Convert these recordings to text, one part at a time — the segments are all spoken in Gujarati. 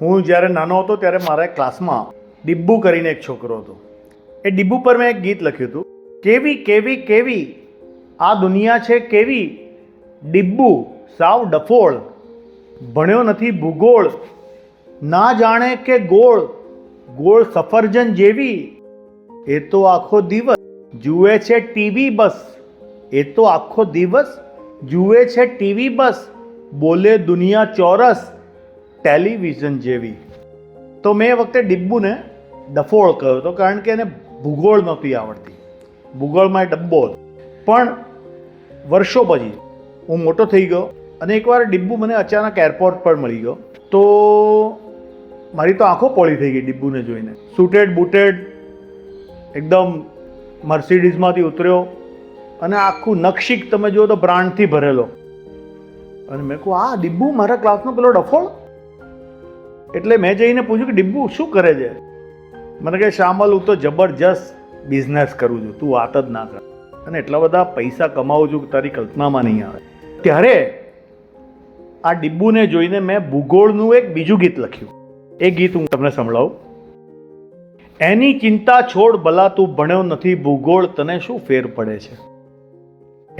હું જ્યારે નાનો હતો ત્યારે મારા ક્લાસમાં ડિબ્બુ કરીને એક છોકરો હતો. એ ડિબ્બુ પર મેં એક ગીત લખ્યું હતું. કેવી કેવી કેવી આ દુનિયા છે કેવી? ડિબ્બુ સાવ ડફોળ, ભણ્યો નથી ભૂગોળ, ના જાણે કે ગોળ ગોળ સફરજન જેવી. એ તો આખો દિવસ જુએ છે ટીવી બસ, એ તો આખો દિવસ જુએ છે ટીવી બસ, બોલે દુનિયા ચોરસ ટેલિવિઝન જેવી. તો મેં એ વખતે ડિબ્બુને ડફોળ કહ્યો હતો કારણ કે એને ભૂગોળ નહોતી આવડતી. ભૂગોળમાં એ ડબ્બો હતો. પણ વર્ષો પછી હું મોટો થઈ ગયો અને એકવાર ડિબ્બુ મને અચાનક એરપોર્ટ પર મળી ગયો. તો મારી તો આંખો પોળી થઈ ગઈ ડિબ્બુને જોઈને. સૂટેડ, બૂટેડ, એકદમ મર્સિડીઝમાંથી ઉતર્યો અને આખું નકશીક તમે જુઓ તો બ્રાન્ડથી ભરેલો. અને મેં કહું આ ડિબ્બુ મારા ક્લાસનો પેલો ડફોળ? એટલે મેં જઈને પૂછ્યું કે, ડિબ્બુ શું કરે છે? મને કહે શામલ હું તો જબરજસ્ત બિઝનેસ કરું છું. તું વાત જ ના કર. અને એટલા બધા પૈસા કમાવું છું કે તારી કલ્પનામાં નહીં આવે. ત્યારે આ ડિબ્બુને જોઈને મેં ભૂગોળનું એક બીજું ગીત લખ્યું. એ ગીત હું તમને સંભળાવું. એની ચિંતા છોડ ભલા તું ભણ્યો નથી, ભૂગોળ તને શું ફેર પડે છે?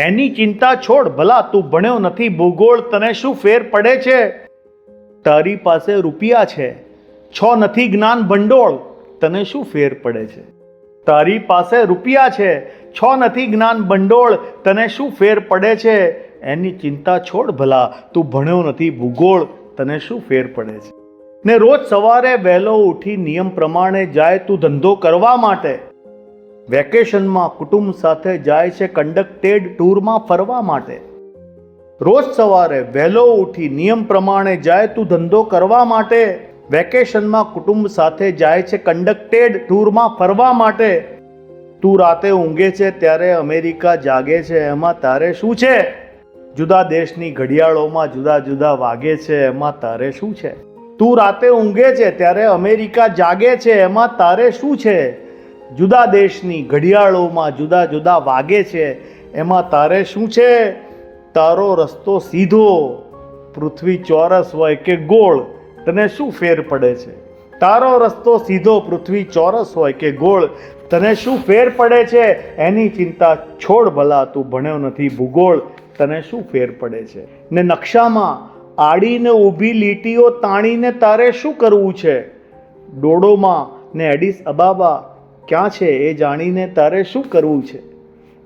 એની ચિંતા છોડ ભલા તું ભણ્યો નથી, ભૂગોળ તને શું ફેર પડે છે? તારી પાસે રૂપિયા છે, છ નથી જ્ઞાન ભંડોળ, તને શું ફેર પડે છે? તારી પાસે રૂપિયા છે, છ નથી જ્ઞાન ભંડોળ, તને શું ફેર પડે છે? એની ચિંતા છોડ ભલા, તું ભણ્યો નથી ભૂગોળ, તને શું ફેર પડે છે? ને રોજ સવારે વહેલો ઉઠી નિયમ પ્રમાણે જાય તું ધંધો કરવા માટે. વેકેશનમાં કુટુંબ સાથે જાય છે કંડક્ટેડ ટૂરમાં ફરવા માટે. રોજ સવારે વહેલો ઉઠી નિયમ પ્રમાણે જાય તું ધંધો કરવા માટે, વેકેશનમાં કુટુંબ સાથે જાય છે કંડક્ટેડ ટૂરમાં ફરવા માટે. તું રાતે ઊંઘે છે ત્યારે અમેરિકા જાગે છે, એમાં તારે શું છે? જુદા દેશની ઘડિયાળોમાં જુદા જુદા વાગે છે, એમાં તારે શું છે? તું રાતે ઊંઘે છે ત્યારે અમેરિકા જાગે છે, એમાં તારે શું છે? જુદા દેશની ઘડિયાળોમાં જુદા જુદા વાગે છે, એમાં તારે શું છે? તારો રસ્તો સીધો, પૃથ્વી ચોરસ હોય કે ગોળ, તને શું ફેર પડે છે? તારો રસ્તો સીધો, પૃથ્વી ચોરસ હોય કે ગોળ, તને શું ફેર પડે છે? એની ચિંતા છોડ ભલા, તું ભણ્યો નથી ભૂગોળ, તને શું ફેર પડે છે? ને નકશામાં આડીને ઊભી લીટીઓ તાણીને તારે શું કરવું છે? ડોડોમાં ને એડિસ અબાબા ક્યાં છે એ જાણીને તારે શું કરવું છે?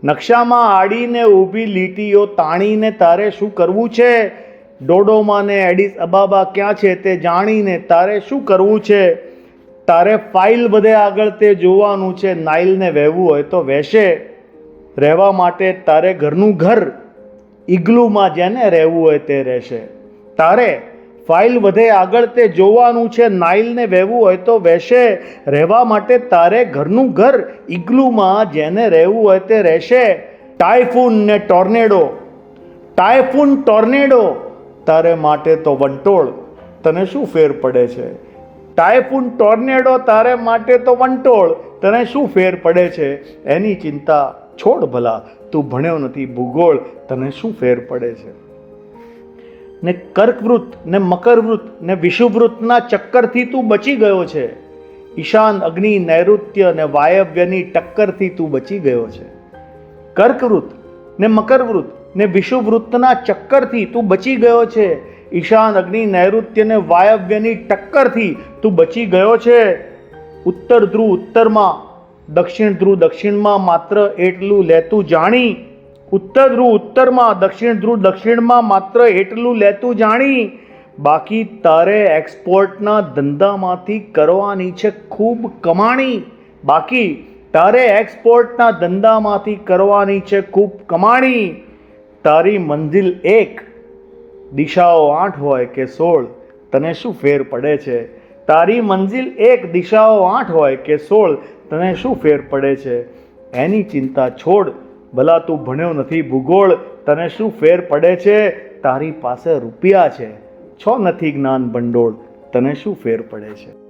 નકશામાં આડીને ઊભી લીટીઓ તાણીને તારે શું કરવું છે? ડોડોમાં ને એડિસ અબાબા ક્યાં છે તે જાણીને તારે શું કરવું છે? તારે ફાઇલ બધે આગળ તે જોવાનું છે, નાઇલને વહેવું હોય તો વહેશે. રહેવા માટે તારે ઘરનું ઘર ઇગ્લુમાં જેને રહેવું હોય તે રહેશે. તારે ફાઇલ વધે આગળ તે જોવાનું છે, નાઇલને વહેવું હોય તો વહેશે. રહેવા માટે તારે ઘરનું ઘર ઇગ્લુમાં જેને રહેવું હોય તે રહેશે. ટાઇફૂન ને ટોર્નેડો. Typhoon tornado. તારે માટે તો વંટોળ. તને શું ફેર પડે છે? ટાઇફૂન ટોર્નેડો તારે માટે તો વંટોળ. તને શું ફેર પડે છે? એની ચિંતા છોડ ભલા. તું ભણ્યો નથી ભૂગોળ. તને શું ફેર પડે છે? ને કર્કવૃત ને મકરવૃત ને વિષુવૃતના ચક્કરથી તું બચી ગયો છે. ઈશાન, અગ્નિ, નૈઋત્ય ને વાયવ્યની ટક્કરથી તું બચી ગયો છે. કર્કવૃત ને મકરવૃત ને વિષુવવૃત્તના ચક્કરથી તું બચી ગયો છે. ઈશાન, અગ્નિ, નૈઋત્ય ને વાયવ્યની ટક્કરથી તું બચી ગયો છે. ઉત્તર ધ્રુવ ઉત્તરમાં, દક્ષિણ ધ્રુવ દક્ષિણમાં માત્ર એટલું લેતું જાણી ઉત્તર ધ્રુવ ઉત્તરમાં, દક્ષિણ ધ્રુવ દક્ષિણમાં માત્ર એટલું લેતું જાણી, બાકી તારે એક્સપોર્ટના ધંધામાંથી કરવાની છે ખૂબ કમાણી, બાકી તારે એક્સપોર્ટના ધંધામાંથી કરવાની છે ખૂબ કમાણી. તારી મંજિલ એક, દિશાઓ આઠ હોય કે સોળ, તને શું ફેર પડે છે? તારી મંજિલ એક, દિશાઓ આઠ હોય કે સોળ, તને શું ફેર પડે છે? એની ચિંતા છોડ. ભલા તું ભણ્યો નથી ભૂગોળ, તને શું ફેર પડે છે? તારી પાસે રૂપિયા છે. છો નથી જ્ઞાન ભંડોળ, તને શું ફેર પડે છે?